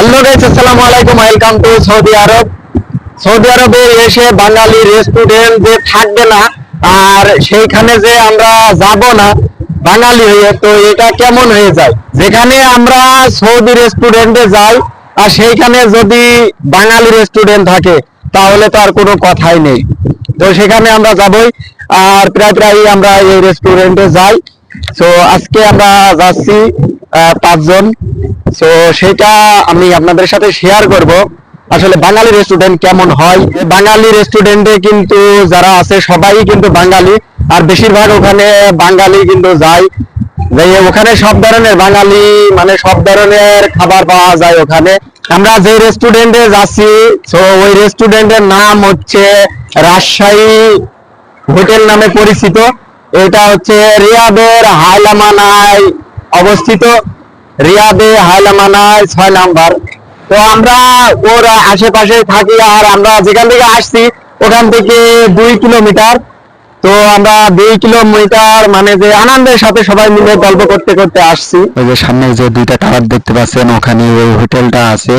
Hello guys আসসালামু আলাইকুম welcome to Saudi Arab Saudi আরবে এসে বাঙালি রেস্টুরেন্ট যে থাকবে না, আর সেইখানে যে আমরা যাব না, বাঙালি হয়ে, তো এটা কেমন হয়ে যায়? যেখানে আমরা সৌদি রেস্টুরেন্টে যাই, আর সেইখানে যদি বাঙালি রেস্টুরেন্ট থাকে, তাহলে তো আর কোনো কথাই নেই। তো সেখানে আমরা যাবই, আর প্রায় প্রায় আমরা এই রেস্টুরেন্টে যাই। তো আজকে আমরা যাচ্ছি পাঁচজন। তো সেটা আমি আপনাদের সাথে শেয়ার করব। আসলে বাঙালি রেস্টুরেন্ট কেমন হয়? বাঙালি রেস্টুরেন্টে কিন্তু যারা আছে, সবাই কিন্তু বাঙালি। আর বেশিরভাগ ওখানে বাঙালি কিন্তু যায়। যে ওখানে সব ধরনের বাঙালি মানে সব ধরনের খাবার পাওয়া যায় ওখানে। আমরা যে রেস্টুরেন্টে যাচ্ছি তো ওই রেস্টুরেন্টের নাম হচ্ছে রাজশাহী হোটেল নামে পরিচিত। এটা হচ্ছে রিয়াদের হাইলামানায় অবস্থিত। রিয়াদে হাইলামানায় ছয় নাম্বার। তো আমরা ওর আশেপাশে থাকি আর আমরা যেখান থেকে আসছি, ওখান থেকে দুই কিলোমিটার। তো আমরা দুই কিলোমিটার মানে যে আনন্দের সাথে সবাই মিলে গল্প করতে করতে আসছি। ওই যে সামনে যে দুইটা টাওয়ার দেখতে পাচ্ছেন, ওখানে ওই হোটেলটা আছে।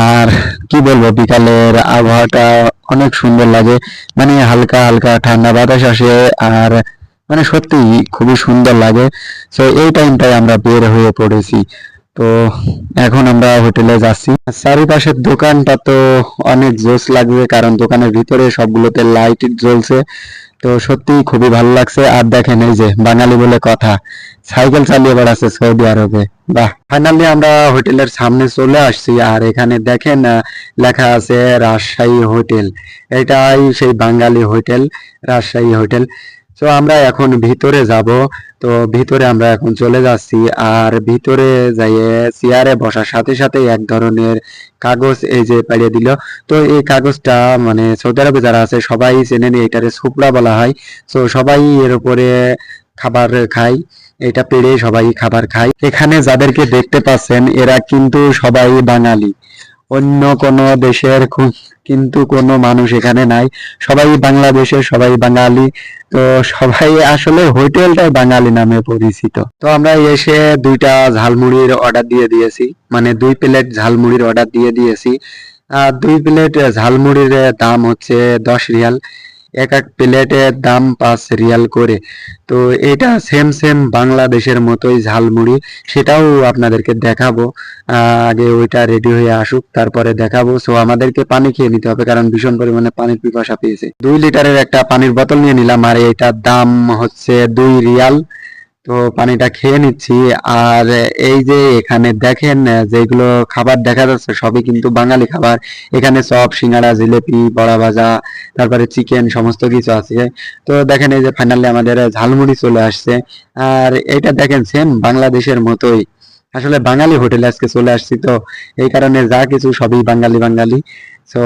আর কি বলব, বিকালের আবহাওয়াটা অনেক সুন্দর লাগে। মানে হালকা হালকা ঠান্ডা বাতাস আসে আর মানে সত্যি খুবই সুন্দর লাগে। তো এই টাইমটায় আমরা বের হয়ে পড়েছি। তো, এখন আমরা হোটেলে যাচ্ছি। চারিপাশের দোকানটা তো অনেক জোস লাগবে কারণ দোকানের ভিতরে সবগুলোতে লাইট জ্বলছে। তো সত্যি খুবই ভালো লাগছে। আর দেখেন এই যে, বাঙালি বলে কথা। সাইকেল চালিয়ে বেড়াচ্ছে সৌদি আরবে। বাহ! ফাইনালি আমরা হোটেলের সামনে চলে আসছি। আর এখানে দেখেন লেখা আছে রাজশাহী হোটেল। এটাই সেই বাঙালি হোটেল, রাজশাহী হোটেল। তো আমরা এখন ভিতরে যাব। তো ভিতরে আমরা এখন চলে যাচ্ছি। আর ভিতরে যাইয়ে চেয়ারে বসার সাথে সাথে এক ধরনের কাগজ এই যে পাঠিয়ে দিল। তো এই কাগজটা মানে সৌদি আরবে যারা আছে, সবাই চেনে নি এটারে সুপড়া বলা হয়। তো সবাই এর উপরে খাবার খায়। এটা পেড়ে সবাই খাবার খায়। এখানে যাদেরকে দেখতে পাচ্ছেন, এরা কিন্তু সবাই বাঙালি। অন্য কোনো দেশের কিন্তু কোনো মানুষ এখানে নাই। সবাই বাংলাদেশের, সবাই বাঙালি। তো সবাই আসলে হোটেলটাই বাঙালি নামে পরিচিত। তো আমরা এসে দুইটা ঝালমুড়ির অর্ডার দিয়ে দিয়েছি। মানে দুই প্লেট ঝালমুড়ির অর্ডার দিয়ে দিয়েছি। দুই প্লেট ঝালমুড়ির দাম হচ্ছে দশ রিয়াল। এক এক প্লেটের দাম পাঁচ রিয়াল করে। তো এটা সেম সেম বাংলাদেশের মতোই ঝালমুড়ি, সেটাও আপনাদেরকে দেখাবো। আগে ওইটা রেডি হয়ে আসুক, তারপরে দেখাবো। সো আমাদেরকে পানি খেয়ে নিতে হবে, কারণ ভীষণ পরিমাণে পানির পিপাসা পেয়েছে। দুই লিটারের একটা পানির বোতল নিয়ে নিলাম, আর এটার দাম হচ্ছে দুই রিয়াল। তো পানিটা খেয়ে নিচ্ছি। আর এই যে এখানে দেখেন, যেগুলো খাবার দেখা যাচ্ছে, সবই কিন্তু বাঙালি খাবার। এখানে চপ, সিঙ্গাড়া, জিলেপি, বড়া ভাজা, তারপরে চিকেন, সমস্ত কিছু আছে। তো দেখেন এই যে ফাইনালি আমাদের ঝালমুড়ি চলে আসছে। আর এটা দেখেন সেম বাংলাদেশের মতোই। আসলে বাঙালি হোটেলে আজকে চলে আসছি তো, এই কারণে যা কিছু সবই বাঙালি বাঙালি। তো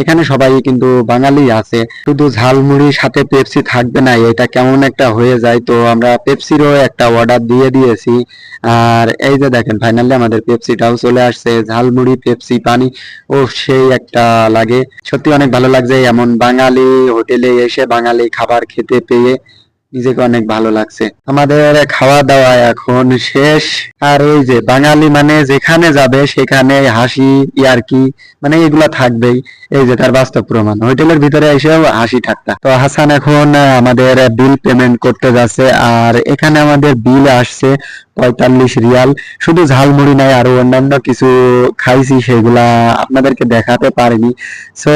এখানে সবাই কিন্তু বাঙালি আছে। শুধু ঝালমুড়ির সাথে পেপসি থাকবে না, এটা কেমন একটা হয়ে যায় তো আমরা পেপসিরও একটা অর্ডার দিয়ে দিয়েছি। আর এই যে দেখেন ফাইনালি আমাদের পেপসিটাও চলে আসছে। ঝালমুড়ি পেপসি পানি, ও সেই একটা লাগে। সত্যি অনেক ভালো লাগছে এমন বাঙালি হোটেলে এসে বাঙালি খাবার খেতে পেয়ে। নিজেকে অনেক ভালো লাগছে। আমাদের খাওয়া দাওয়া এখন শেষ। আর ওই যে বাঙালি মানে যেখানে যাবে সেখানে হাসি, ইয়ারকি মানে এগুলা থাকবেই। এই যে তার বাস্তব প্রমাণ। হোটেলের ভিতরে এসেও হাসি ঠাট্টা। তো হাসান এখন আমাদের বিল পেমেন্ট করতে যাচ্ছে। আর এখানে আমাদের বিল আসছে পঁয়তাল্লিশ রিয়াল। শুধু ঝালমুড়ি নাই, আরও অন্যান্য কিছু খাইছি, সেগুলা আপনাদেরকে দেখাতে পারিনি। সো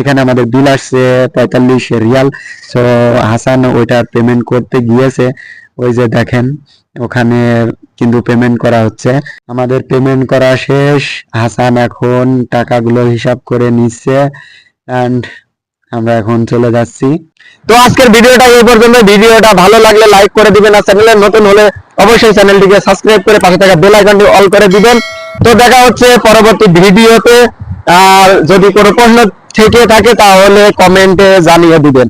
এখানে আমাদের বিল আসছে পঁয়তাল্লিশ রিয়াল। সো হাসান ওইটার পেমেন্ট করতে গিয়েছে। ওই যে দেখেন, ওখানে কিন্তু পেমেন্ট করা হচ্ছে। আমাদের পেমেন্ট করা শেষ। হাসান এখন টাকাগুলো হিসাব করে নিচ্ছে। অ্যান্ড আমরা এখন চলে যাচ্ছি। তো আজকের ভিডিওটা এই পর্যন্ত। ভিডিওটা ভালো লাগলে লাইক করে দিবেন আর চ্যানেলে নতুন হলে অবশ্যই চ্যানেলটিকে সাবস্ক্রাইব করে পাশে থাকা বেল আইকনটি অল করে দিবেন। তো দেখা হচ্ছে পরবর্তী ভিডিওতে। আর যদি কোনো প্রশ্ন থেকে থাকে তাহলে কমেন্টে জানিয়ে দিবেন।